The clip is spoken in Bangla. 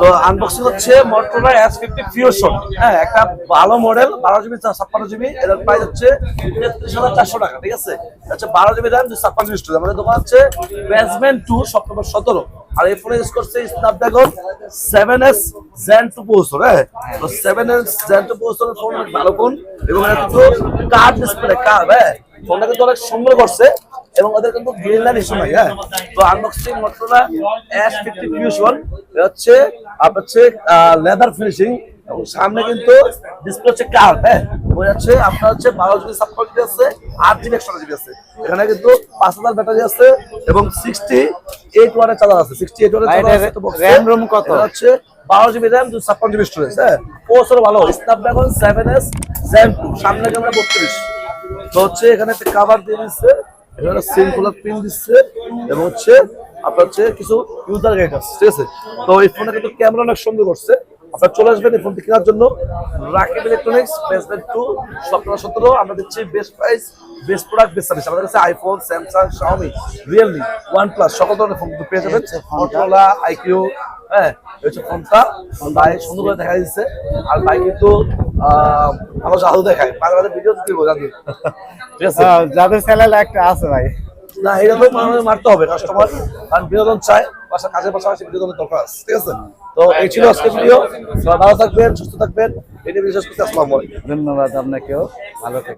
তো আনবক্সিং হচ্ছে মটোরোলা এস ফিফটি ফিউশন হ্যাঁ একটা ভালো মডেল বারো জিবি ছাপ্পান্ন জিবি এর প্রাইস হচ্ছে তেত্রিশ হাজার চারশো টাকা, ঠিক আছে? আচ্ছা বারো জিবি র্যাম ছাপ্পান্ন জিবি স্টোরেজ আমাদের দোকান হচ্ছে টু সতেরো। আর এই ফোনে ইউজ করছে Snapdragon seven S Gen two processor হ্যাঁ? তো সেভেন এস জেন টু প্রসেসরের ফোন ভালো ফোন এবং এটা কার্ড ডিসপ্লে কার্ড হ্যাঁ? ফোনটা কিন্তু অনেক সুন্দর করছে। এবং ওদের কিন্তু গ্রিন লাইন ইস্যু নাই হ্যাঁ? তো unboxing Motorola S fifty fusion হচ্ছে আপনার হচ্ছে লেদার ফিনিশিং এবং সামনে কিন্তু ডিসপ্লে হচ্ছে কার্ভ হ্যাঁ? বই হচ্ছে আপনার হচ্ছে বারো জিবি সাপোর্ট আছে আট জিবি একশো জিবি আছে। এখানে কিন্তু পাঁচ হাজার ব্যাটারি আছে এবং সিক্সটি এইট ওয়ানের চার্জার আছে। সিক্সটি এইট চার্জার এ। RAM room কত? হচ্ছে বারো জিবি র্যাম দুশো ছাপ্পান্ন জিবি স্টোরেজ হ্যাঁ? প্রসেসর ভালো Snapdragon seven S Gen two সামনে ক্যামেরা বত্রিশ। তো হচ্ছে এখানে একটা কাভার দিয়ে দিচ্ছে এখানে সিম খোলার পিন দিচ্ছে এবং হচ্ছে আপনার হচ্ছে কিছু ইউজার গাইড আছে ঠিক আছে? তো এই ফোনে কিন্তু ক্যামেরা অনেক সুন্দর করছে আপনার চলে আসবেন এই ফোনটি কেনার জন্য। রাকিব ইলেকট্রনিক্স বেসমেন্ট টু সতেরো সতেরো আমরা দিচ্ছি best price best product best service আমাদের কাছে iPhone Samsung Xiaomi Realme OnePlus সকল ধরনের ফোন পেয়ে যাবেন। মটোরোলা আইকিউ হ্যাঁ এই হচ্ছে ফোনটা ভাই সুন্দর করে দেখা দিচ্ছে। আর ভাই কিন্তু আহ, ভালো জাদু মাঝে মাঝে ভিডিও দিব জাদু। ঠিক আছে। আহ, যাদের চ্যানেল একটা আছে ভাই। না এরকম মানুষ মারতে হবে কাস্টমার কারণ বিনোদন চায় বাসা কাজের পাশাপাশি বিনোদনের দরকার আছে ঠিক আছে? তো এই ছিল আজকে ভিডিও সবাই ভালো থাকবেন সুস্থ থাকবেন। এটা বিশেষ করতে আসসালামু আলাইকুম। ধন্যবাদ আপনাকেও। ভালো থেকে